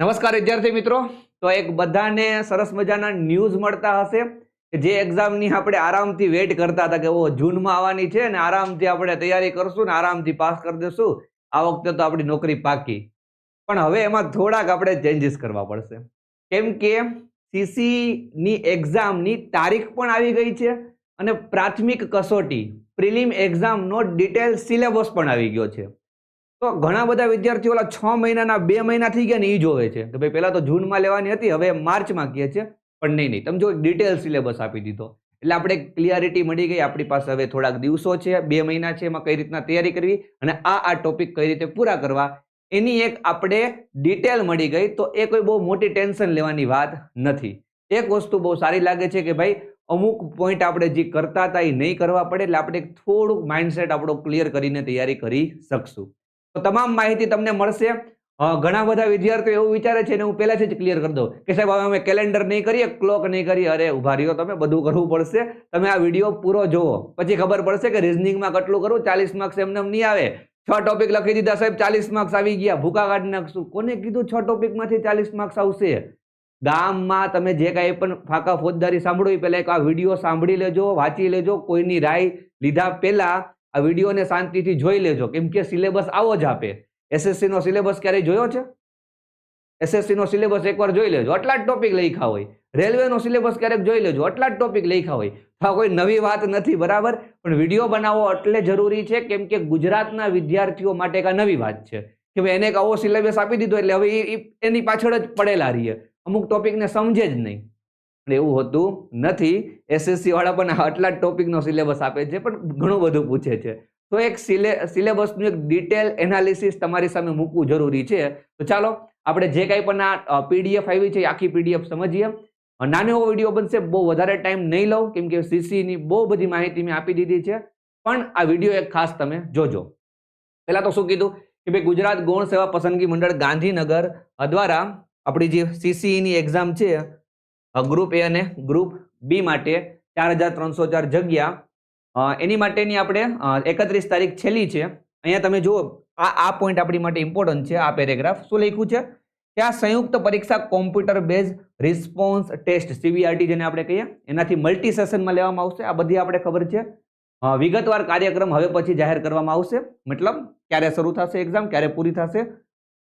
નમસ્કાર વિદ્યાર્થી મિત્રો. તો એક બધાને સરસ મજાના ન્યૂઝ મળતા હશે જે એક્ઝામની આપણે આરામથી વેઇટ કરતા હતા કે ઓ જૂનમાં આવવાની છે ને આરામથી આપણે તૈયારી કરશું ને આરામથી પાસ કરી દેશું. આ વખતે તો આપણી નોકરી પાકી. પણ હવે એમાં થોડાક આપણે ચેન્જીસ કરવા પડશે. કેમ કે સીસીની એક્ઝામની તારીખ પણ આવી ગઈ છે અને પ્રાથમિક કસોટી પ્રિલિમ એક્ઝામનો ડિટેલ સિલેબસ પણ આવી ગયો છે. તો ઘણા બધા વિદ્યાર્થીઓ છ મહિનાના બે મહિના થઈ ગયા ને એ જોવે છે કે ભાઈ પહેલાં તો જૂનમાં લેવાની હતી, હવે માર્ચમાં કહે છે, પણ નહીં નહીં. તમે જો ડિટેલ સિલેબસ આપી દીધો. એટલે આપણે ક્લિયરિટી મળી ગઈ, આપણી પાસે હવે થોડાક દિવસો છે, બે મહિના છે એમાં કઈ રીતના તૈયારી કરવી અને આ આ ટોપિક કઈ રીતે પૂરા કરવા, એની એક આપણે ડિટેલ મળી ગઈ, તો એ કોઈ બહુ મોટી ટેન્શન લેવાની વાત નથી. એક વસ્તુ બહુ સારી લાગે છે કે ભાઈ, અમુક પોઈન્ટ આપણે જે કરતા હતા એ નહીં કરવા પડે, એટલે આપણે થોડુંક માઇન્ડસેટ આપણો ક્લિયર કરીને તૈયારી કરી શકશું. તો તમામ માહિતી તમને મળશે. ઘણા બધા વિદ્યાર્થીઓ એવું વિચારે છે ને હું પહેલાથી જ ક્લિયર કરી દઉં કે સાહેબ, હવે અમે કેલેન્ડર નહીં કરીએ ક્લોક નહીં કરીએ. અરે ઊભા રહ્યો તમે, બધું કરવું પડશે. તમે આ વીડિયો પૂરો જોવો પછી ખબર પડશે કે રિઝનિંગમાં કેટલું કરવું, ચાલીસ માર્ક્સ એમને એમ નહીં આવે. છ ટોપિક લખી દીધા, સાહેબ, ચાલીસ માર્ક્સ આવી ગયા. ભૂકા કાઢી નાખશું. કોને કીધું છ ટોપિકમાંથી ચાલીસ માર્ક્સ આવશે? ગામમાં તમે જે કાંઈ પણ ફાકા ફોજદારી સાંભળો એ પહેલાં એક આ વીડિયો સાંભળી લેજો, વાંચી લેજો, કોઈની રાય લીધા પહેલા આ વિડીયોને શાંતિથી જોઈ લેજો. કેમ કે સિલેબસ આવો જ આપે. એસએસસીનો સિલેબસ ક્યારેય જોયો છે? એસએસસીનો સિલેબસ એકવાર જોઈ લેજો. આટલા જ ટોપિક લખ્યા હોય. રેલવેનો સિલેબસ ક્યારેક જોઈ લેજો. આટલા જ ટોપિક લખ્યા હોય. હા કોઈ નવી વાત નથી, બરાબર? પણ વીડિયો બનાવવો એટલે જરૂરી છે, કેમ કે ગુજરાતના વિદ્યાર્થીઓ માટે એક નવી વાત છે. કે ભાઈ, એને એક આવો સિલેબસ આપી દીધો એટલે હવે એની પાછળ જ પડેલા રહીએ. અમુક ટોપિકને સમજે જ નહીં. પણ એવું હોતું નથી. એસએસસી વાળા પણ આટલા ટોપિકનો સિલેબસ આપે છે, પણ ઘણું બધું પૂછે છે. તો એક સિલે સિલેબસનું એક ડિટેલ એનાલિસિસ તમારી સામે મૂકવું જરૂરી છે. તો ચાલો, આપણે જે કાંઈ પણ આ પીડીએફ આવી છે આખી પીડીએફ સમજીએ. નાનો એવો વીડિયો બનશે, બહુ વધારે ટાઈમ નહીં લઉં, કેમ કે સીસીની બહુ બધી માહિતી મેં આપી દીધી છે. પણ આ વીડિયો એક ખાસ તમે જોજો. પહેલાં તો શું કીધું? કે ભાઈ ગુજરાત ગૌણ સેવા પસંદગી મંડળ ગાંધીનગર દ્વારા આપણી જે સીસીઈની એક્ઝામ છે ગ્રુપ એ અને ગ્રુપ બી માટે ચાર હજાર ત્રણસો ચાર જગ્યા. એની માટેની આપણે એકત્રીસ તારીખ છેલ્લી છે. અહીંયા તમે જુઓ, આ આ પોઈન્ટ આપણી માટે ઇમ્પોર્ટન્ટ છે, આ પેરેગ્રાફ શું લખ્યું છે? કે આ સંયુક્ત પરીક્ષા computer base response test CBRT જેને આપણે કહીએ, એનાથી મલ્ટી સેશનમાં લેવામાં આવશે. આ બધી આપણે ખબર છે. વિગતવાર કાર્યક્રમ હવે પછી જાહેર કરવામાં આવશે. મતલબ, ક્યારે શરૂ થશે એક્ઝામ ક્યારે પૂરી થશે?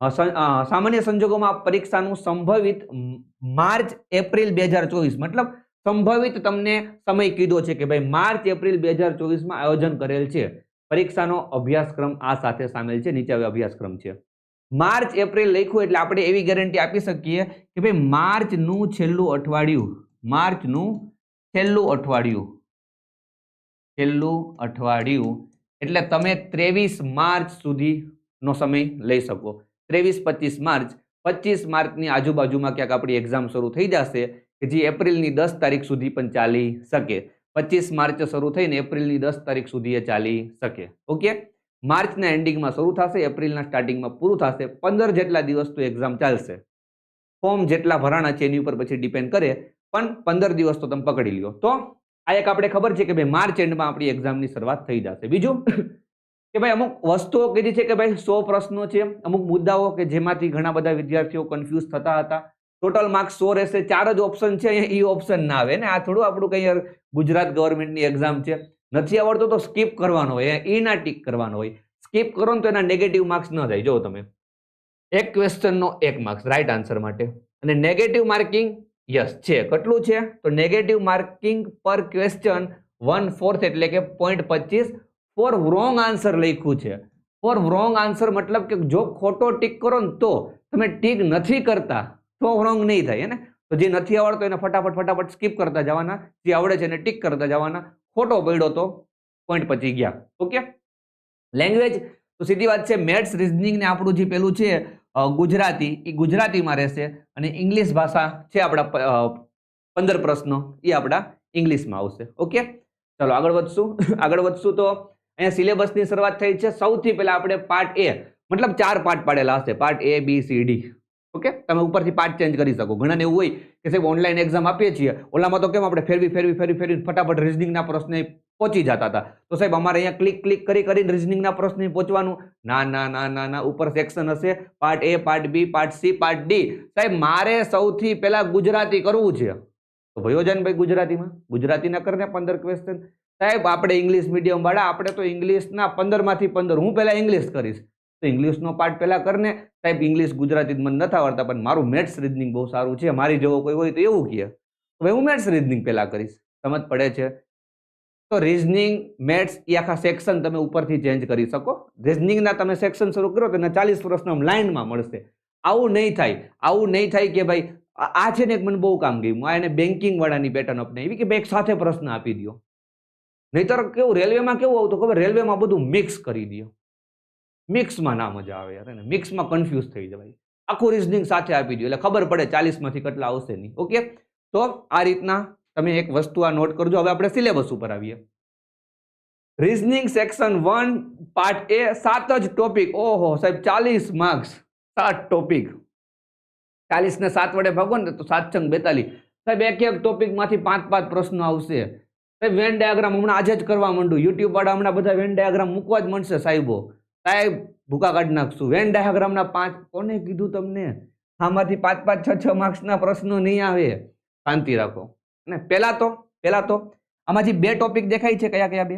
સામાન્ય સંજોગોમાં પરીક્ષાનું સંભવિત માર્ચ, એપ્રિલ બે હજાર ચોવીસ મતલબ સંભવિત તમને સમય કીધો છે કે ભાઈ માર્ચ, એપ્રિલ બે હજાર ચોવીસમાં આયોજન કરેલ છે. પરીક્ષાનો અભ્યાસક્રમ આ સાથે સામેલ છે, નીચે અભ્યાસક્રમ છે. માર્ચ, એપ્રિલ લખ્યું એટલે આપણે એવી ગેરંટી આપી શકીએ કે ભાઈ માર્ચનું છેલ્લું અઠવાડિયું, માર્ચનું છેલ્લું અઠવાડિયું છેલ્લું અઠવાડિયું એટલે તમે ત્રેવીસ માર્ચ સુધીનો સમય લઈ શકો. ત્રેવીસ, પચીસ માર્ચ. પચીસ માર્ચની આજુબાજુમાં ક્યાંક આપણી એક્ઝામ શરૂ થઈ જશે કે જે એપ્રિલની દસ તારીખ સુધી પણ ચાલી શકે. પચીસ માર્ચ શરૂ થઈને એપ્રિલની દસ તારીખ સુધી એ ચાલી શકે. ઓકે માર્ચના એન્ડિંગમાં શરૂ થશે, એપ્રિલના સ્ટાર્ટિંગમાં પૂરું થશે. પંદર જેટલા દિવસ તો એક્ઝામ ચાલશે. ફોર્મ જેટલા ભરાણા છે એની ઉપર પછી ડિપેન્ડ કરે, પણ પંદર દિવસ તો તમે પકડી લ્યો. તો આ એક આપણે ખબર છે કે ભાઈ માર્ચ એન્ડમાં આપણી એક્ઝામની શરૂઆત થઈ જશે. બીજું? કે ભાઈ અમુક વસ્તુઓ કીધી છે કે ભાઈ સો પ્રશ્નો છે, અમુક મુદ્દાઓ કે જેમાંથી ઘણા બધા વિદ્યાર્થીઓ કન્ફ્યુઝ થતા હતા. ટોટલ માર્ક્સ સો રહેશે, ચાર જ ઓપ્શન છે, અહીંયા ઈ ઓપ્શન ના આવે. ને આ થોડું આપણું કંઈ ગુજરાત ગવર્મેન્ટની એક્ઝામ છે. નથી આવડતું તો સ્કીપ કરવાનો હોય એ ના ટીક કરવાનો હોય. સ્કીપ કરો ને તો એના નેગેટિવ માર્ક્સ ન થાય. જો તમે. એક ક્વેશ્ચનનો એક માર્ક્સ રાઈટ આન્સર માટે. અને નેગેટિવ માર્કિંગ યસ છે. કેટલું છે? તો નેગેટિવ માર્કિંગ પર ક્વેશ્ચન વન ફોર્થ એટલે કે પોઈન્ટ પચીસ ફોર રોંગ આન્સર લખ્યું છે. ફોર રોંગ આન્સર મતલબ કે જો ખોટો ટીક કરો ને તો તમે ટીક નથી કરતા, તો રોંગ નહીં થાય ને તો જે નથી આવડતો એને ફટાફટ ફટાફટ સ્કીપ કરતા જવાના, જે આવડે છે એને ટીક કરતા જવાના. ખોટો પડ્યો તો પોઈન્ટ પચી ગયા. ઓકે? લેંગ્વેજ તો સીધી વાત છે મેથ્સ રિઝનિંગ ને આપણું જે પેલું છે ગુજરાતી, એ ગુજરાતીમાં રહેશે અને ઇંગ્લિશ ભાષા છે આપણા પંદર પ્રશ્નો, એ આપણા ઇંગ્લિશમાં આવશે. ઓકે? ચલો આગળ વધશું. આગળ વધશું તો અહીંયા સિલેબસની શરૂઆત થઈ છે. સૌથી પહેલા આપણે પાર્ટ એ મતલબ ચાર પાર્ટ પાડેલા હશે. Part A B C D okay તમે ઉપરથી પાર્ટ ચેન્જ કરી શકો. ઘણાને એવું હોય કે સાહેબ ઓનલાઈન એક્ઝામ આપીએ છીએ. ઓલામાં તો કેમ આપણે ફેરવી ફેરવી ફેરવી ફેરવી ફટાફટ રિઝનિંગના પ્રશ્ન પહોંચી જતા હતા. તો સાહેબ અમારે અહીંયા ક્લિક ક્લિક કરી, કરીને રિઝનિંગના પ્રશ્ન પહોંચવાનું. ના ના ના ના ના, ઉપર સેક્શન હશે. Part A part B part C part D સાહેબ મારે સૌથી પહેલા ગુજરાતી કરવું છે. તો ભયો જાય ભાઈ ગુજરાતીમાં? ગુજરાતીના કરીને પંદર ક્વેશ્ચન સાહેબ, આપણે ઇંગ્લિશ મીડિયમ વાળા, આપણે તો ઇંગ્લિશના પંદરમાંથી પંદર. હું પહેલાં ઇંગ્લિશ કરીશ. તો ઇંગ્લિશનો પાર્ટ પહેલાં કરને. સાહેબ ઇંગ્લિશ ગુજરાતી મને નથી આવડતા, પણ મારું મેથ્સ રીઝનિંગ બહુ સારું છે. મારી જેવો કોઈ હોય તો એવું કહે. હવે હું મેથ્સ રીઝનિંગ પહેલાં કરીશ. સમજ પડે છે? તો રીઝનિંગ મેથ્સ એ આખા સેક્શન તમે ઉપરથી ચેન્જ કરી શકો. રીઝનિંગના તમે સેક્શન શરૂ કરો તો એના ચાલીસ પ્રશ્નો લાઇનમાં મળશે. આવું નહીં થાય. આવું નહીં થાય કે ભાઈ, આ છે ને એક મને બહુ કામ ગયું. આ એને બેન્કિંગ વાળાની પેટર્ન અપનાવી કે ભાઈ, એક સાથે પ્રશ્ન આપી દો નહીતર કેવું, રેલવેમાં કેવું આવતું ખબર? રેલવેમાં બધું મિક્સ કરી દો. મિક્સમાં ના મજા આવે યાર એને. મિક્સમાં કન્ફ્યુઝ થઈ જવાય. આખું રિઝનિંગ સાથે આપી દો. એટલે ખબર પડે ચાલીસમાંથી કેટલા આવશે નહીં. ઓકે તો આ રીતના તમે એક વસ્તુ આ નોટ કરજો. હવે આપણે સિલેબસ ઉપર આવીએ. Reasoning section one part A સાત જ ટોપિક ઓહો, સાહેબ, ચાલીસ માર્ક્સ સાત ટોપિક ચાલીસ ને સાત વડે ભાગો ને તો સાત છંગ બેતાલીસ. સાહેબ એક એક ટોપિકમાંથી પાંચ પાંચ પ્રશ્નો આવશે. વેન ડાયાગ્રામ હમણાં આજે જ કરવા માંડું યુટ્યુબ વાળા હમણાં બધા વેન ડાયાગ્રામ મૂકવા જ મળશે સાહેબો. સાહેબ, ભૂકા કાઢી નાખશું. વેન ડાયાગ્રામના પાંચ, કોને કીધું તમને? આમાંથી પાંચ પાંચ, છ છ માર્ક્સના પ્રશ્નો નહીં આવે. શાંતિ રાખો. અને પહેલાં તો પહેલાં તો આમાંથી બે ટોપિક દેખાય છે, કયા કયા બે?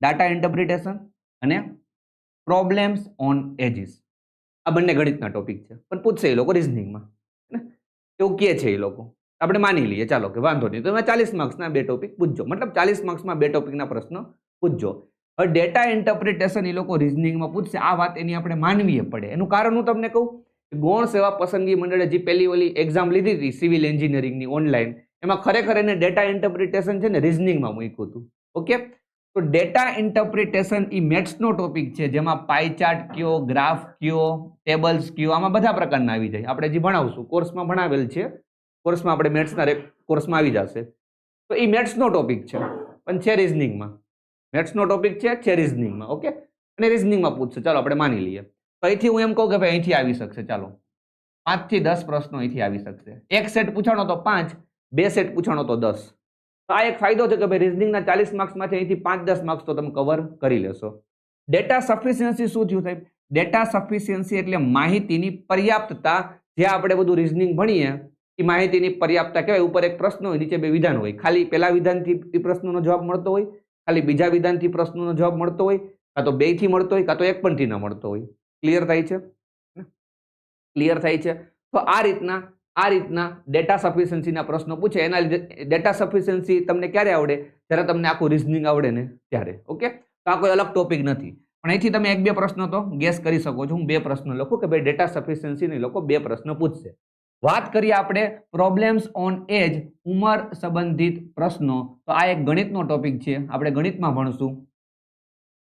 ડાટા ઇન્ટરપ્રિટેશન અને પ્રોબ્લેમ્સ ઓન એજીસ આ બંને ગણિતના ટોપિક છે. પણ પૂછશે એ લોકો રિઝનિંગમાં એવું કહે છે એ લોકો. આપણે માની લઈએ, ચાલો કે વાંધો નહીં. તો એમાં ચાલીસ માર્ક્સના બે ટોપિક પૂછજો. મતલબ ચાલીસ માર્ક્સમાં બે ટોપિકના પ્રશ્ન પૂછજો. હવે ડેટા ઇન્ટરપ્રિટેશન એ લોકો રિઝનિંગમાં પૂછશે. આ વાત એની આપણે માનવીએ પડે. એનું કારણ હું તમને કહું કે ગૌણ સેવા પસંદગી મંડળે જે પહેલી ઓલી એક્ઝામ લીધી હતી સિવિલ એન્જિનિયરિંગની ઓનલાઈન એમાં ખરેખર એને ડેટા ઇન્ટરપ્રિટેશન છે ને રિઝનિંગમાં મૂક્યું હતું. ઓકે? તો ડેટા ઇન્ટરપ્રિટેશન એ મેથ્સનો ટોપિક છે, જેમાં પાઇચાર્ટ કયો ગ્રાફ કયો ટેબલ્સ કયો, આમાં બધા પ્રકારના આવી જાય. આપણે જે ભણાવશું કોર્સમાં ભણાવેલ છે. કોર્સમાં આપણે મેથ્સના કોર્સમાં આવી જશે. તો એ મેથ્સનો ટોપિક છે, પણ છે રિઝનિંગમાં. મેથ્સનો ટોપિક છે છે રિઝનિંગમાં, ઓકે? અને રિઝનિંગમાં પૂછશે. ચાલો, આપણે માની લઈએ. તો અહીંથી હું એમ કહું કે ભાઈ અહીંથી આવી શકશે. ચાલો. પાંચથી દસ પ્રશ્નો અહીંથી આવી શકશે. એક સેટ પૂછાણો તો પાંચ, બે સેટ પૂછાણો તો દસ. તો આ એક ફાયદો છે કે ભાઈ રિઝનિંગના ચાલીસ માર્ક્સમાંથી અહીંથી પાંચ દસ માર્ક્સ તો તમે કવર કરી લેશો. ડેટા સફિશિયન્સી શું થયું સાહેબ? ડેટા સફિશિયન્સી એટલે માહિતીની પર્યાપ્તતા. જે આપણે બધું રિઝનિંગ ભણીએ એ માહિતીની પર્યાપ્તતા કહેવાય. ઉપર એક પ્રશ્ન હોય, નીચે બે વિધાન હોય. ખાલી પહેલા વિધાનથી પ્રશ્નનો જવાબ મળતો હોય, ખાલી બીજા વિધાનથી પ્રશ્નનો જવાબ મળતો હોય, કાં તો બેથી મળતો હોય, કાં તો એક પણથી ન મળતો હોય. ક્લિયર થાય છે? ક્લિયર થાય છે? તો આ રીતના આ રીતના ડેટા સફિશિયન્સીના પ્રશ્નો પૂછે. એના લીધે ડેટા સફિશિયન્સી તમને ક્યારે આવડે? જ્યારે તમને આખું રિઝનિંગ આવડે ને ત્યારે. ઓકે તો આ કોઈ અલગ ટોપિક નથી. પણ અહીંથી તમે એક બે પ્રશ્નો તો ગેસ કરી શકો છો. હું બે પ્રશ્નો લખું કે ભાઈ ડેટા સફિશિયન્સીને લોકો બે પ્રશ્નો પૂછશે. વાત કરીએ આપણે પ્રોબ્લેમ્સ ઓન એજ ઉંમર સંબંધિત પ્રશ્નો. તો આ એક ગણિતનો ટોપિક છે, આપણે ગણિતમાં ભણશું.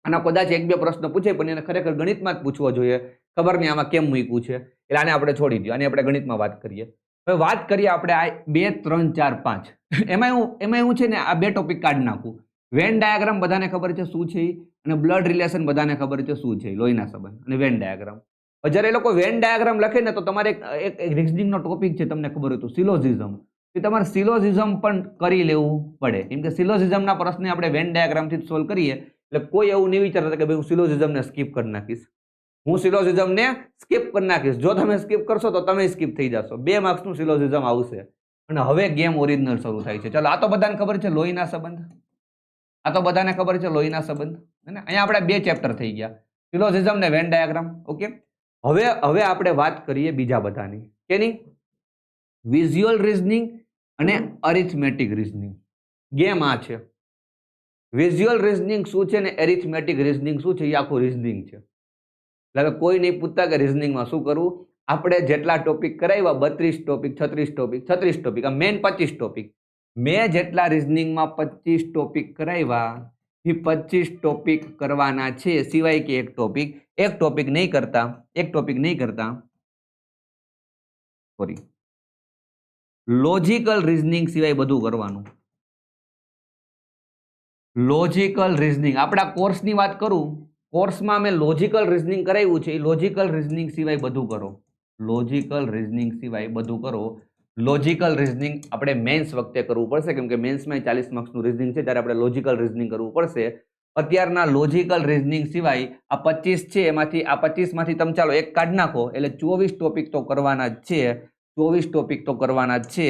આના કદાચ એક બે પ્રશ્ન પૂછે પણ એને ખરેખર ગણિતમાં જ પૂછવો જોઈએ. ખબર નહીં આમાં કેમ મૂક્યું છે. એટલે આને આપણે છોડી દઈએ અને આપણે ગણિતમાં વાત કરીએ. હવે વાત કરીએ આપણે આ બે, ત્રણ, ચાર, પાંચ. એમાં એવું એમાં એવું છે ને આ બે ટોપિક કાઢી નાખું. વેન ડાયાગ્રામ બધાને ખબર છે શું છે અને બ્લડ રિલેશન બધાને ખબર છે શું છે લોહીના સંબંધ. અને વેન ડાયાગ્રામ જ્યારે એ લોકો વેન ડાયાગ્રામ લખે ને તો તમારે એક રિઝનિંગનો ટોપિક છે તમને ખબર હતું સિલોઝિઝમ એ તમારે સિલોઝિઝમ પણ કરી લેવું પડે. કેમ કે સિલોઝિઝમના પ્રશ્ને આપણે વેન ડાયાગ્રામથી સોલ્વ કરીએ, એટલે કોઈ એવું નહીં વિચારતા કે ભાઈ હું સિલોઝિઝમને સ્કીપ કરી નાખીશ. હું સિલોઝિઝમને સ્કીપ કરી નાખીશ. જો તમે સ્કીપ કરશો તો તમે સ્કીપ થઈ જશો. બે માર્ક્સનું સિલોઝિઝમ આવશે. અને હવે ગેમ ઓરિજિનલ શરૂ થાય છે. ચાલો, આ તો બધાને ખબર છે લોહીના સંબંધ? આ તો બધાને ખબર છે લોહીના સંબંધ? અને અહીંયા આપણે બે ચેપ્ટર થઈ ગયા. સિલોઝિઝમ ને વેન ડાયાગ્રામ ઓકે હવે હવે આપણે વાત કરીએ બીજા બધાની. કેની વિઝ્યુઅલ રિઝનિંગ અને અરિથમેટિક રિઝનિંગ ગેમ આ છે. વિઝ્યુઅલ રિઝનિંગ શું છે ને એરિથમેટિક રિઝનિંગ શું છે? એ આખું રિઝનિંગ છે. એટલે કોઈ નહીં પૂછતા કે રિઝનિંગમાં શું કરવું? આપણે જેટલા ટોપિક કરાવ્યા, બત્રીસ ટોપિક છત્રીસ ટોપિક છત્રીસ ટોપિક આ મેન પચીસ ટોપિક મેં જેટલા રિઝનિંગમાં પચીસ ટોપિક કરાવ્યા પચીસ ટોપિક કરવાના છે. સિવાય કે એક ટોપિક એક ટોપિક નહીં કરતા, એક ટોપિક નહીં કરતા. સોરી લોજિકલ રિઝનિંગ સિવાય બધું કરવાનું. લોજિકલ રિઝનિંગ આપણા કોર્સની વાત કરું. કોર્સમાં મેં લોજિકલ રિઝનિંગ કરાવ્યું છે. લોજિકલ રિઝનિંગ સિવાય બધું કરો. લોજિકલ રિઝનિંગ સિવાય બધું કરો. લોજિકલ રિઝનિંગ આપણે મેન્સ વખતે કરવું પડશે. કેમ કે મેન્સમાં ચાલીસ માર્ક્સનું રિઝનિંગ છે, ત્યારે આપણે લોજિકલ રિઝનિંગ કરવું પડશે. અત્યારના લોજિકલ રિઝનિંગ સિવાય આ પચીસ છે, એમાંથી આ પચીસમાંથી તમે ચાલો એક કાઢ નાખો. એટલે ચોવીસ ટોપિક તો કરવાના જ છે. ચોવીસ ટોપિક તો કરવાના જ છે.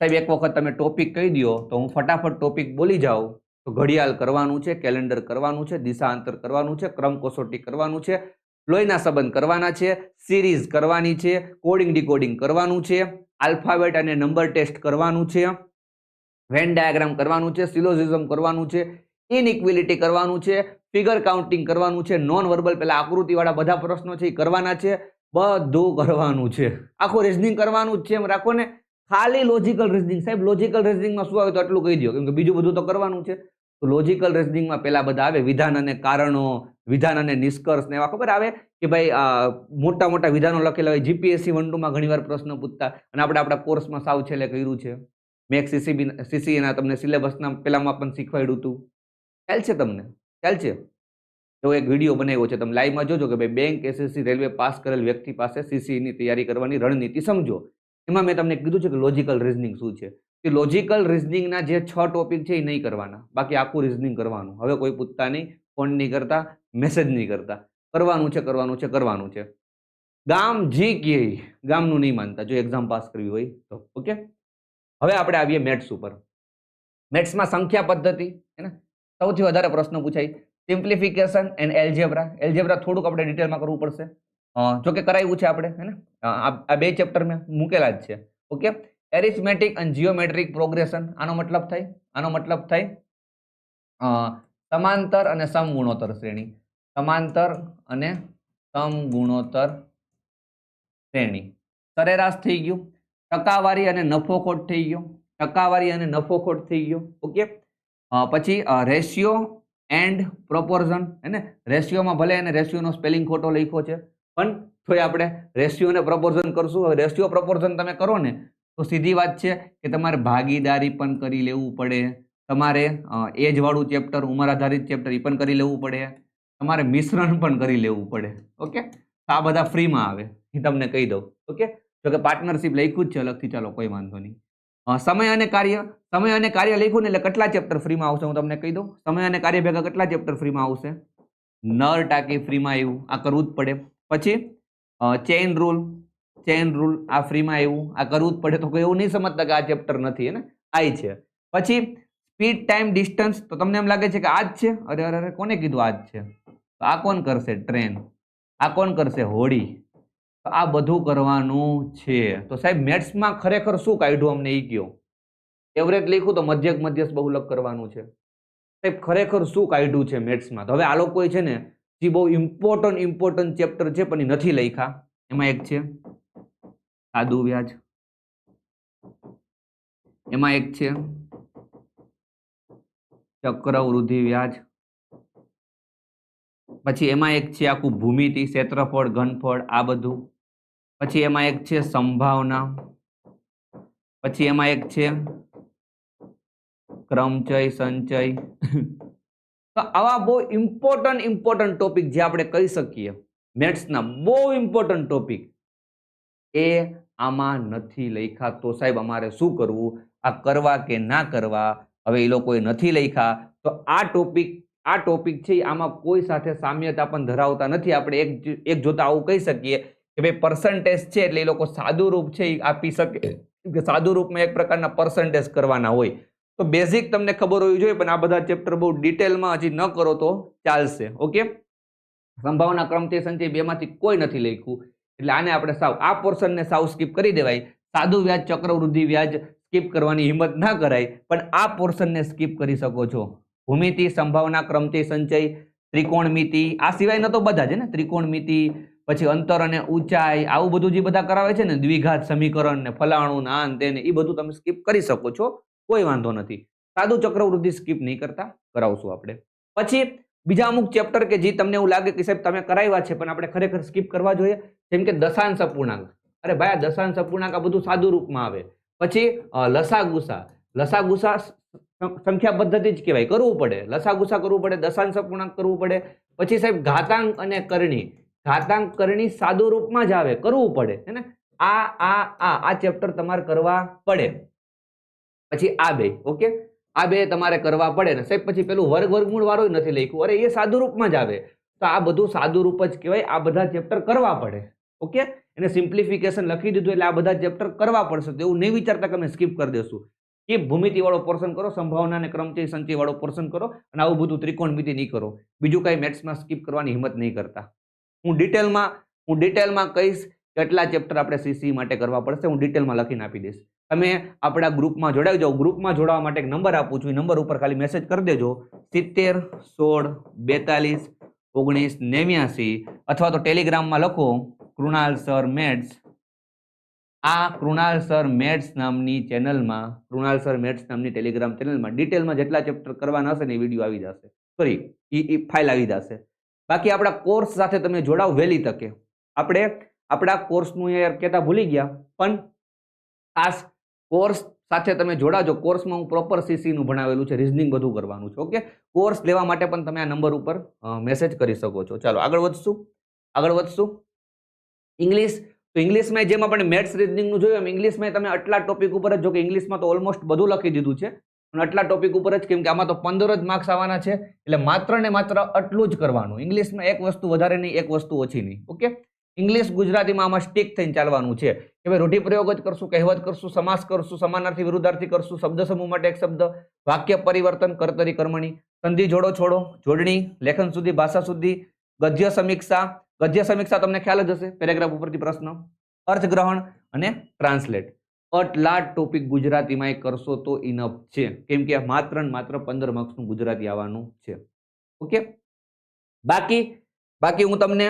સાહેબ, એક વખત તમે ટોપિક કહી દો તો હું ફટાફટ ટોપિક બોલી જાઉં. તો ઘડિયાળ કરવાનું છે કેલેન્ડર કરવાનું છે, દિશાંતર કરવાનું છે, ક્રમ કસોટી કરવાનું છે, લોહીના સંબંધ કરવાના છે સિરીઝ કરવાની છે કોડિંગ ડીકોડિંગ કરવાનું છે. આલ્ફાબેટ અને નંબર ટેસ્ટ કરવાનું છે. વેન ડાયાગ્રામ કરવાનું છે સિલોઝિઝમ કરવાનું છે ઇનઇક્વિલિટી કરવાનું છે ફિગર કાઉન્ટિંગ કરવાનું છે નોન વર્બલ પેલા આકૃતિવાળા બધા પ્રશ્નો છે એ કરવાના છે, બધું કરવાનું છે. આખું રિઝનિંગ કરવાનું જ છે એમ રાખો ને. ખાલી લોજિકલ રિઝનિંગ સાહેબ લોજિકલ રિઝનિંગમાં શું આવે તો આટલું કહી દો કેમ કે બીજું બધું તો કરવાનું છે. તો લોજિકલ રિઝનિંગમાં પહેલાં બધા આવે, વિધાન અને કારણો, વિધાન અને નિષ્કર્ષ ને એવા ખબર આવે કે ભાઈ મોટા મોટા વિધાનો લખેલા હોય જીપીએસસી વન ટુમાં ઘણીવાર પ્રશ્ન પૂછતા અને આપણે આપણા કોર્સમાં સાવ છેલ્લે કર્યું છે. મેં સીસીબી સીસીએના તમને સિલેબસના પહેલામાં પણ શીખવાડ્યું હતું ખ્યાલ છે તમને? ખ્યાલ છે? એવો એક વીડિયો બનાવ્યો છે, તમે લાઈવમાં જોજો કે ભાઈ બેંક એસએસસી રેલવે પાસ કરેલ વ્યક્તિ પાસે સીસીની તૈયારી કરવાની રણનીતિ સમજો. એમાં મેં તમને કીધું છે કે લોજિકલ રિઝનિંગ શું છે? કે લોજિકલ રિઝનિંગના જે છ ટોપિક છે એ નહીં કરવાના. બાકી આખું રિઝનિંગ કરવાનું. હવે કોઈ પૂછતા નહીં ફોન નહીં કરતા મેસેજ નહીં કરતા. કરવાનું છે કરવાનું છે કરવાનું છે. ગામ જી કે ગામનું નહીં માનતા. જો એક્ઝામ પાસ કરવી હોય તો. ઓકે? હવે આપણે આવીએ મેથ્સ ઉપર. મેથ્સમાં સંખ્યા પદ્ધતિ, હે ને? સૌથી વધારે પ્રશ્ન પૂછાય. સિમ્પ્લિફિકેશન એન્ડ એલ્જેબ્રા એલ્જેબ્રા થોડુંક આપણે ડિટેલમાં કરવું પડશે. જો કે કરાવ્યું છે આપણે, હે ને? આ બે ચેપ્ટર મેં મૂકેલા જ છે. ઓકે? એરિથમેટિક અને જીઓમેટ્રિક પ્રોગ્રેશન. આનો મતલબ થાય? આનો મતલબ થાય સમાંતર અને સમગુણોત્તર શ્રેણી. સમાંતર અને સમગુણોત્તર શ્રેણી. સરેરાશ થઈ ગયું. ટકાવારી અને નફોખોટ થઈ ગયો. ટકાવારી અને નફોખોટ થઈ ગયો. ઓકે? પછી રેશિયો એન્ડ પ્રોપોર્ઝન હે ને? રેશિયોમાં ભલે એને રેશિયોનો સ્પેલિંગ ખોટો લખ્યો છે, પણ થોડી આપણે રેશિયો અને પ્રોપોર્ઝન કરશું. હવે રેશિયો પ્રોપોર્ઝન તમે કરો ને તો સીધી વાત છે કે તમારે ભાગીદારી પણ કરી લેવું પડે. તમારે એજવાળું ચેપ્ટર ઉંમર આધારિત ચેપ્ટર એ પણ કરી લેવું પડે. તમારે મિશ્રણ પણ કરી લેવું પડે. ઓકે? આ બધા ફ્રીમાં આવે. એ તમને કહી દઉં. ઓકે? જો કે પાર્ટનરશિપ લખ્યું જ છે અલગથી ચાલો કોઈ વાંધો નહીં. સમય અને કાર્ય, સમય અને કાર્ય લખ્યું ને એટલે કેટલા ચેપ્ટર ફ્રીમાં આવશે હું તમને કહી દઉં? સમય અને કાર્ય ભેગા કેટલા ચેપ્ટર ફ્રીમાં આવશે? નર ટાંકી ફ્રીમાં આવ્યું આ કરવું જ પડે. પછી ચેઇન રૂલ. ચેઇન રૂલ આ ફ્રીમાં આવ્યું, આ કરવું જ પડે તો કોઈ એવું નહીં સમજતા કે આ ચેપ્ટર નથી એને આઈ છે. પછી સ્પીડ ટાઈમ ડિસ્ટન્સ તો તમને એમ લાગે છે કે આ જ છે? અરે અરે અરે, કોને કીધું આ જ છે? તો આ કોણ કરશે? ટ્રેન આ કોણ કરશે? હોડી. તો આ બધું કરવાનું છે. તો સાહેબ મેથ્સમાં ખરેખર શું કાઢ્યું અમને એ કયો? એવરેજ લખ્યું તો મધ્યક મધ્યસ્થ બહુલક કરવાનું છે. સાહેબ, ખરેખર શું કાઢ્યું છે મેથ્સમાં તો હવે આ લોકોએ છે ને જે બહુ ઇમ્પોર્ટન્ટ ઇમ્પોર્ટન્ટ ચેપ્ટર છે પણ નથી લખ્યા. એમાં એક છે. સાદું વ્યાજ. એમાં એક છે ચક્રવૃદ્ધિ વ્યાજ. પછી એમાં એક છે આખું ભૂમિતિ ક્ષેત્રફળ, ઘનફળ, આ બધું. પછી એમાં એક છે સંભાવના. પછી એમાં એક છે ક્રમચય, સંચય. તો આવા બહુ ઇમ્પોર્ટન્ટ ઇમ્પોર્ટન્ટ ટોપિક જે આપણે કહી શકીએ. મેથ્સના બહુ ઇમ્પોર્ટન્ટ ટોપિક એ આમાં નથી લખ્યા. તો સાહેબ, અમારે શું કરવું? આ કરવા કે ના કરવા? હવે એ લોકોએ નથી લખ્યા. તો આ ટોપિક આ ટોપિક છે આમાં કોઈ સાથે સામ્યતા પણ ધરાવતા નથી. આપણે એક એક જોતા આવું કહી શકીએ કે ભાઈ પર્સન્ટેજ છે એટલે એ લોકો સાદું રૂપ છે એ આપી શકે. કે સાદું રૂપમાં એક પ્રકારના પર્સન્ટેજ કરવાના હોય. તો બેઝિક તમને ખબર હોવી જોઈએ, પણ આ બધા ચેપ્ટર બહુ ડિટેલમાં હજી ન કરો તો ચાલશે. ઓકે સંભાવના ક્રમથી સંચય બેમાંથી કોઈ નથી લખ્યું. એટલે આને આપણે સાવ આ પોર્શનને સાવ સ્કીપ કરી દેવાય. સાદું વ્યાજ, ચક્રવૃદ્ધિ વ્યાજ સ્કીપ કરવાની હિંમત ના કરાય, પણ આ પોર્શનને સ્કીપ કરી શકો છો. ભૂમિતિ, સંભાવના, ક્રમથી સંચય, ત્રિકોણમિતિ, આ સિવાય ન તો બધા છે ને? ત્રિકોણમિતિ, પછી અંતર અને ઊંચાઈ, આવું બધું જે બધા કરાવે છે ને, દ્વિઘાત સમીકરણ ને, ફલાણું ને તેને એ બધું તમે સ્કીપ કરી શકો છો. કોઈ વાંધો નથી. સાદું ચક્રવૃદ્ધિ સ્કીપ નહીં કરતા, કરાવશું આપણે. પછી બીજા અમુક ચેપ્ટર કે જે તમને એવું લાગે કે સાહેબ તમે કરાવ્યા છે, પણ આપણે ખરેખર સ્કીપ કરવા જોઈએ, જેમ કે દશાંશ અપૂર્ણાંક. અરે ભાઈ, આ દશાંશ અપૂર્ણાંક આ બધું સાદું રૂપમાં આવે. પછી લસા ગુસા લસા ગુસા સંખ્યા પદ્ધતિ જ કહેવાય, કરવું પડે. લસા ગુસા કરવું પડે, દશાંશ અપૂર્ણાંક કરવું પડે. પછી સાહેબ, ઘાતાંક અને કરણી. ઘાતાંક કરણી સાદું રૂપમાં જ આવે, કરવું પડે, હે ને? આ આ આ આ ચેપ્ટર તમારે કરવા પડે. પછી આ બે ઓકે આ બે તમારે કરવા પડે ને. સાહેબ, પછી પેલું વર્ગ વર્ગમૂળ વાળું નથી લખ્યું. અરે, એ સાદુરૂપમાં જ આવે. તો આ બધું સાદુરૂપ જ કહેવાય. આ બધા ચેપ્ટર કરવા પડે. ઓકે? એને સિમ્પ્લિફિકેશન લખી દીધું એટલે આ બધા ચેપ્ટર કરવા પડશે. તો એવું નહીં વિચારતા કે અમે સ્કીપ કરી દેશું. કે ભૂમિતિવાળો પોર્શન કરો સંભાવના અને ક્રમચય સંચયવાળો પોર્શન કરો અને આવું બધું ત્રિકોણમિતિ નહીં કરો. બીજું કાંઈ મેથ્સમાં સ્કીપ કરવાની હિંમત નહીં કરતા. હું ડિટેલમાં હું ડિટેલમાં કહીશ કેટલા ચેપ્ટર આપણે સીસી માટે કરવા પડશે. હું ડિટેલમાં લખીને આપી દઈશ. તમે આપણા ગ્રુપમાં જોડાઈ જાઓ. ગ્રુપમાં જોડાવા માટે એક નંબર આપું છું. એ નંબર ઉપર ખાલી મેસેજ કરી દેજો. સિત્તેર, સોળ, બેતાલીસ, ઓગણીસ, નેવ્યાસી અથવા તો ટેલિગ્રામમાં લખો કૃણાલ સર મેડ્સ. આ કૃણાલ સર મેડ્સ નામની ચેનલમાં, કૃણાલ સર મેડ્સ નામની ટેલિગ્રામ ચેનલમાં ડિટેલમાં જેટલા ચેપ્ટર કરવાના હશે ને એ વીડિયો આવી જશે. સોરી એ ફાઇલ આવી જશે. બાકી આપણા કોર્સ સાથે તમે જોડાવ વહેલી તકે. આપણે આપણા કોર્સનું યાર કહેતા ભૂલી ગયા. પણ ખાસ કોર્સ સાથે તમે જોડાજો. કોર્સમાં હું પ્રોપર સીસીનું ભણાવેલું છે. રિઝનિંગ બધું કરવાનું છે. ઓકે કોર્સ લેવા માટે પણ તમે આ નંબર ઉપર મેસેજ કરી શકો છો. ચાલો, આગળ વધશું. આગળ વધશું. ઇંગ્લિશ તો ઇંગ્લિશમાં જેમ આપણે મેથ્સ રિઝનિંગનું જોયું એમ ઇંગ્લિશમાં તમે આટલા ટોપિક ઉપર જ, જો કે ઇંગ્લિશમાં તો ઓલમોસ્ટ બધું લખી દીધું છે. પણ આટલા ટોપિક ઉપર જ, કેમ કે આમાં તો પંદર જ માર્ક્સ આવવાના છે. એટલે માત્ર ને માત્ર આટલું જ કરવાનું. ઇંગ્લિશમાં એક વસ્તુ વધારે નહીં, એક વસ્તુ ઓછી નહીં. ઓકે ઇંગ્લિશ ગુજરાતીમાં આમાં સ્ટીક થઈને ચાલવાનું છે. કે ભાઈ રૂઢિપ્રયોગ જ કરશું, કહેવત કરશું, સમાસ કરશું, સમાનાર્થી વિરુદ્ધાર્થી કરશું, શબ્દ સમૂહ માટે એક શબ્દ, વાક્ય પરિવર્તન, કર્તરી કર્મણી, સંધિ જોડો છોડો, જોડણી, લેખન સુધી, ભાષા સુધી, ગદ્ય સમીક્ષા ગદ્ય સમીક્ષા તમને ખ્યાલ જ હશે, પેરેગ્રાફ ઉપરથી પ્રશ્ન અર્થગ્રહણ અને ટ્રાન્સલેટ આટલા ટોપિક ગુજરાતીમાં એ કરશો તો ઇનફ છે. કેમ કે માત્ર ને માત્ર પંદર માર્ક્સનું ગુજરાતી આવવાનું છે. ઓકે બાકી બાકી હું તમને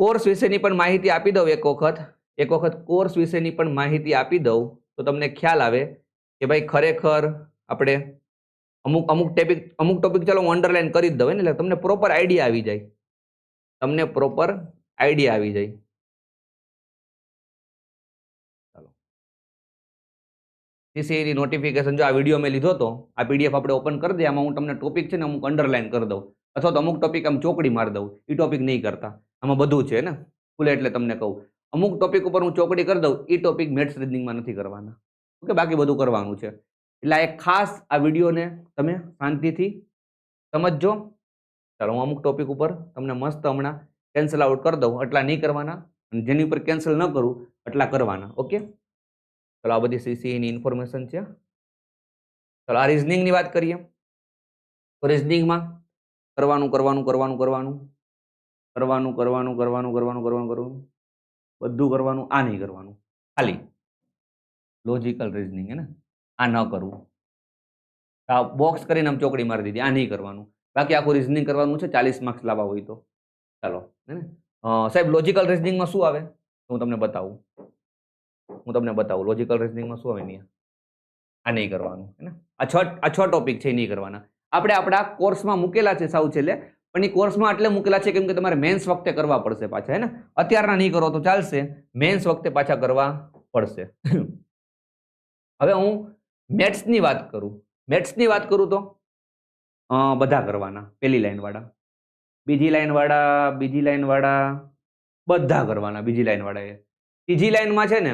કોર્સ વિશેની પણ માહિતી આપી દઉં એક વખત. એક વખત કોર્સ વિશેની પણ માહિતી આપી દઉં તો તમને ખ્યાલ આવે કે ભાઈ ખરેખર આપણે અમુક અમુક ટોપિક અમુક ટોપિક ચાલો હું અંડરલાઇન કરી જ દઉં એટલે તમને પ્રોપર આઈડિયા આવી જાય. તમને પ્રોપર આઈડિયા આવી જાય. ચાલો. સીસીની નોટિફિકેશન જો આ વીડિયો મેં લીધો તો, આ પીડીએફ આપણે ઓપન કરી દઈએ. આમાં હું તમને ટોપિક છે ને અમુક અંડરલાઇન કરી દઉં. અથવા તો અમુક ટોપિક આમ ચોકડી મારી દઉં. એ ટોપિક નહીં કરતા. આમાં બધું છે ને? ખુલે એટલે તમને કહું. અમુક ટોપિક ઉપર હું ચોકડી કરી દઉં એ ટોપિક મેથ્સ રીડિંગમાં નથી કરવાના. ઓકે, બાકી બધું કરવાનું છે. એટલે એક ખાસ આ વિડીયોને તમે શાંતિથી સમજજો. ચાલો, હું અમુક ટોપિક ઉપર તમને મસ્ત હમણાં કેન્સલ આઉટ કરી દઉં. એટલા નહીં કરવાના, અને જેની ઉપર કેન્સલ ન કરું એટલા કરવાના. ઓકે? ચાલો, આ બધી સીસીની ઇન્ફોર્મેશન છે. ચાલો, આ રિઝનિંગની વાત કરીએ. રિઝનિંગમાં કરવાનું કરવાનું કરવાનું કરવાનું. કરવાનું કરવાનું કરવાનું કરવાનું કરવાનું કરવાનું. બધું કરવાનું, આ નહીં કરવાનું. ખાલી લોજિકલ રિઝનિંગ હે ને? આ ન કરવું. આ બોક્સ કરીને આમ ચોકડી મારી દીધી. આ નહીં કરવાનું. બાકી આખું રિઝનિંગ કરવાનું છે. ચાલીસ માર્ક્સ લાવવા હોય તો. ચાલો, હે ને? સાહેબ લોજિકલ રિઝનિંગમાં શું આવે? હું તમને બતાવું. હું તમને બતાવું. લોજિકલ રિઝનિંગમાં શું આવે નહીં આ નહીં કરવાનું, હે ને? આ છ આ છ ટોપિક છે, એ નહીં કરવાના. આપણે આપણા કોર્સમાં મૂકેલા છે સાવ છેલ્લે. પણ એ કોર્સમાં એટલે મૂકેલા છે કેમ કે તમારે મેન્સ વખતે કરવા પડશે પાછા હે ને અત્યારના નહીં કરો તો ચાલશે મેન્સ વખતે પાછા કરવા પડશે હવે હું મેથ્સની વાત કરું મેથ્સની વાત કરું તો બધા કરવાના પેલી લાઈનવાળા બીજી લાઈનવાળા બીજી લાઈનવાળા બધા કરવાના બીજી લાઈનવાળા એ ત્રીજી લાઈનમાં છે ને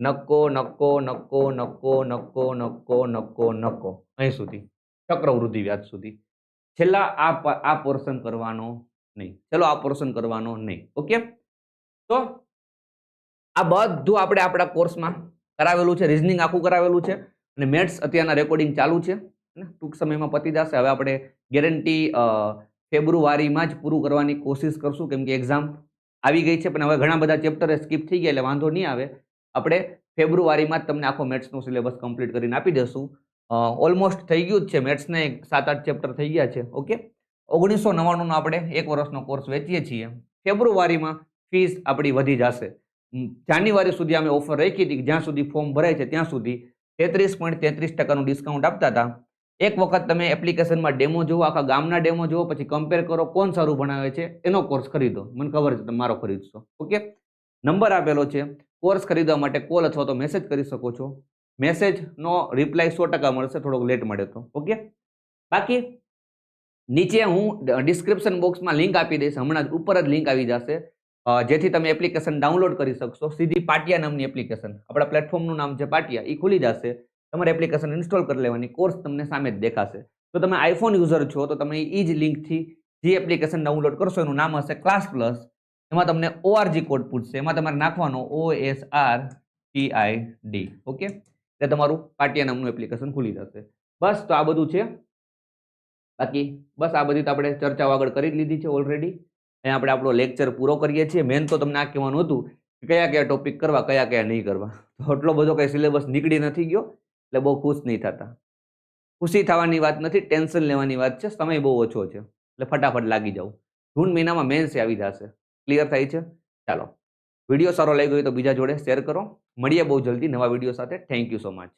નક્કો નક્કો નક્કો નક્કો નક્કો નક્કો નક્કો નક્કો અહીં સુધી ચક્રવૃદ્ધિ વ્યાજ સુધી છેલ્લા આ આ પોર્શન કરવાનો નહીં. ચલો આ પોર્શન કરવાનો નહીં. ઓકે તો આ બધું આપણે આપણા કોર્સમાં કરાવેલું છે. રિઝનિંગ આખું કરાવેલું છે. અને મેથ્સ અત્યારના રેકોર્ડિંગ ચાલુ છે. ટૂંક સમયમાં પતી જશે. હવે આપણે ગેરંટી ફેબ્રુઆરીમાં જ પૂરું કરવાની કોશિશ કરશું. કેમ કે એક્ઝામ આવી ગઈ છે. પણ હવે ઘણા બધા ચેપ્ટર સ્કીપ થઈ ગયા એટલે વાંધો નહીં આવે. આપણે ફેબ્રુઆરીમાં જ તમને આખો મેથ્સનો સિલેબસ કમ્પ્લીટ કરીને આપી દઈશું. ઓલમોસ્ટ થઈ ગયું જ છે. મેથ્સને સાત આઠ ચેપ્ટર થઈ ગયા છે. ઓકે ઓગણીસો નવ્વાણુંનો આપણે એક વર્ષનો કોર્સ વેચીએ છીએ. ફેબ્રુઆરીમાં ફીસ આપણી વધી જશે. જાન્યુઆરી સુધી અમે ઓફર રાખી હતી જ્યાં સુધી ફોર્મ ભરાય છે ત્યાં સુધી તેત્રીસ પોઈન્ટ તેત્રીસ ટકાનું ડિસ્કાઉન્ટ આપતા હતા. એક વખત તમે એપ્લિકેશનમાં ડેમો જુઓ, આખા ગામના ડેમો જુઓ, પછી કમ્પેર કરો કોણ સારું ભણાવે છે, એનો કોર્સ ખરીદો. મને ખબર છે, તમે મારો ખરીદશો. ઓકે નંબર આપેલો છે. કોર્સ ખરીદવા માટે કોલ અથવા તો મેસેજ કરી શકો છો. મેસેજનો રિપ્લાય સો ટકા મળશે, થોડોક લેટ મળે તો. ઓકે બાકી, નીચે હું ડિસ્ક્રિપ્શન બોક્સમાં લિંક આપી દઈશ. હમણાં જ ઉપર જ લિંક આવી જશે. જેથી તમે એપ્લિકેશન ડાઉનલોડ કરી શકશો. સીધી પાટિયા નામની એપ્લિકેશન આપણા પ્લેટફોર્મનું નામ છે પાટિયા. એ ખુલી જશે. તમારે એપ્લિકેશન ઇન્સ્ટોલ કરી લેવાની. કોર્સ તમને સામે જ દેખાશે. તો તમે આઈફોન યુઝર છો, તો તમે એ જ લિંકથી જે એપ્લિકેશન ડાઉનલોડ કરશો, એનું નામ હશે ક્લાસ પ્લસ એમાં તમને ઓઆરજી કોડ પૂછશે. એમાં તમારે નાખવાનો O S R T I D okay એટલે તમારું પાટિયા નામનું એપ્લિકેશન ખુલી જશે. બસ તો આ બધું છે. બાકી બસ આ બધી તો આપણે ચર્ચાઓ આગળ કરી લીધી છે ઓલરેડી અહીંયા આપણે આપણો લેક્ચર પૂરો કરીએ છીએ. મેન તો તમને આ કહેવાનું હતું કે કયા કયા ટોપિક કરવા, કયા કયા નહીં કરવા. તો એટલો બધો કંઈ સિલેબસ નીકળી નથી ગયો, એટલે બહુ ખુશ નહીં થતા. ખુશી થવાની વાત નથી ટેન્શન લેવાની વાત છે. સમય બહુ ઓછો છે. એટલે ફટાફટ લાગી જાવ જૂન મહિનામાં મેન્સ આવી જશે. ક્લિયર થાય છે? ચાલો. વીડિયો સારો લાગ્યો હોય તો બીજા જોડે શેર કરો. મળીએ બહુ જલ્દી નવા વીડિયો સાથે. Thank you so much